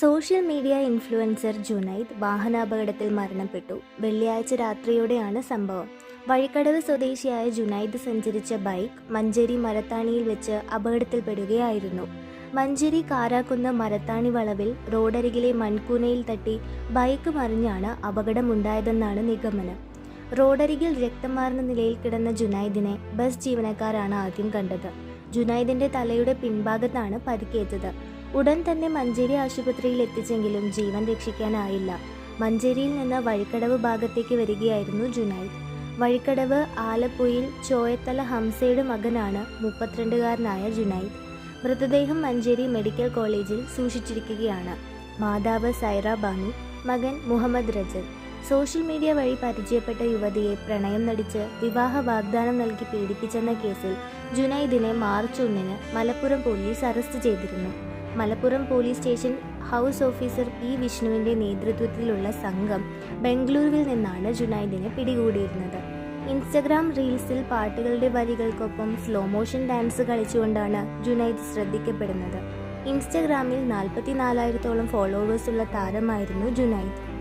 Social media influencer Junaid വാഹനാപകടത്തിൽ മരണപ്പെട്ടു. വെള്ളിയാഴ്ച രാത്രിയോടെയാണ് സംഭവം. വഴിക്കടവ് സ്വദേശിയായ ജുനൈദ് സഞ്ചരിച്ച ബൈക്ക് മഞ്ചേരി മരത്താണിയിൽ വെച്ച് അപകടത്തിൽപ്പെടുകയായിരുന്നു. മഞ്ചേരി കാരാക്കുന്ന് മരത്താണി വളവിൽ റോഡരികിലെ മൺകൂനയിൽ തട്ടി ബൈക്ക് മറിഞ്ഞാണ് അപകടമുണ്ടായതെന്നാണ് നിഗമനം. റോഡരികിൽ രക്തം മാർന്ന നിലയിൽ കിടന്ന ജുനൈദിനെ ബസ് ജീവനക്കാരാണ് ആദ്യം കണ്ടത്. ജുനൈദിന്റെ തലയുടെ പിൻഭാഗത്താണ് പരിക്കേറ്റത്. ഉടൻ തന്നെ മഞ്ചേരി ആശുപത്രിയിൽ എത്തിച്ചെങ്കിലും ജീവൻ രക്ഷിക്കാനായില്ല. മഞ്ചേരിയിൽ നിന്ന് വഴിക്കടവ് ഭാഗത്തേക്ക് വരികയായിരുന്നു ജുനൈദ്. വഴിക്കടവ് ആലപ്പുയിൽ ചോയത്തല ഹംസയുടെ മകനാണ് മുപ്പത്തിരണ്ടുകാരനായ ജുനൈദ്. മൃതദേഹം മഞ്ചേരി മെഡിക്കൽ കോളേജിൽ സൂക്ഷിച്ചിരിക്കുകയാണ്. മാതാവ് സൈറ ബാനു മകൻ മുഹമ്മദ് റജൽ സോഷ്യൽ മീഡിയ വഴി പരിചയപ്പെട്ട യുവതിയെ പ്രണയം നടിച്ച് വിവാഹ വാഗ്ദാനം നൽകി പീഡിപ്പിച്ചെന്ന കേസിൽ ജുനൈദിനെ മാർച്ച് ഒന്നിന് മലപ്പുറം പോലീസ് അറസ്റ്റ് ചെയ്തിരുന്നു. Malappuram police station house officer P വിഷ്ണുവിന്റെ നേതൃത്വത്തിലുള്ള സംഘം ബംഗളൂരുവിൽ നിന്നാണ് ജുനൈദിനെ പിടികൂടിയിരുന്നത്. ഇൻസ്റ്റഗ്രാം റീൽസിൽ പാട്ടുകളുടെ വരികൾക്കൊപ്പം സ്ലോ മോഷൻ ഡാൻസ് കളിച്ചുകൊണ്ടാണ് ജുനൈദ് ശ്രദ്ധിക്കപ്പെടുന്നത്. ഇൻസ്റ്റഗ്രാമിൽ നാൽപ്പത്തിനാലായിരത്തോളം ഫോളോവേഴ്സുള്ള താരമായിരുന്നു ജുനൈദ്.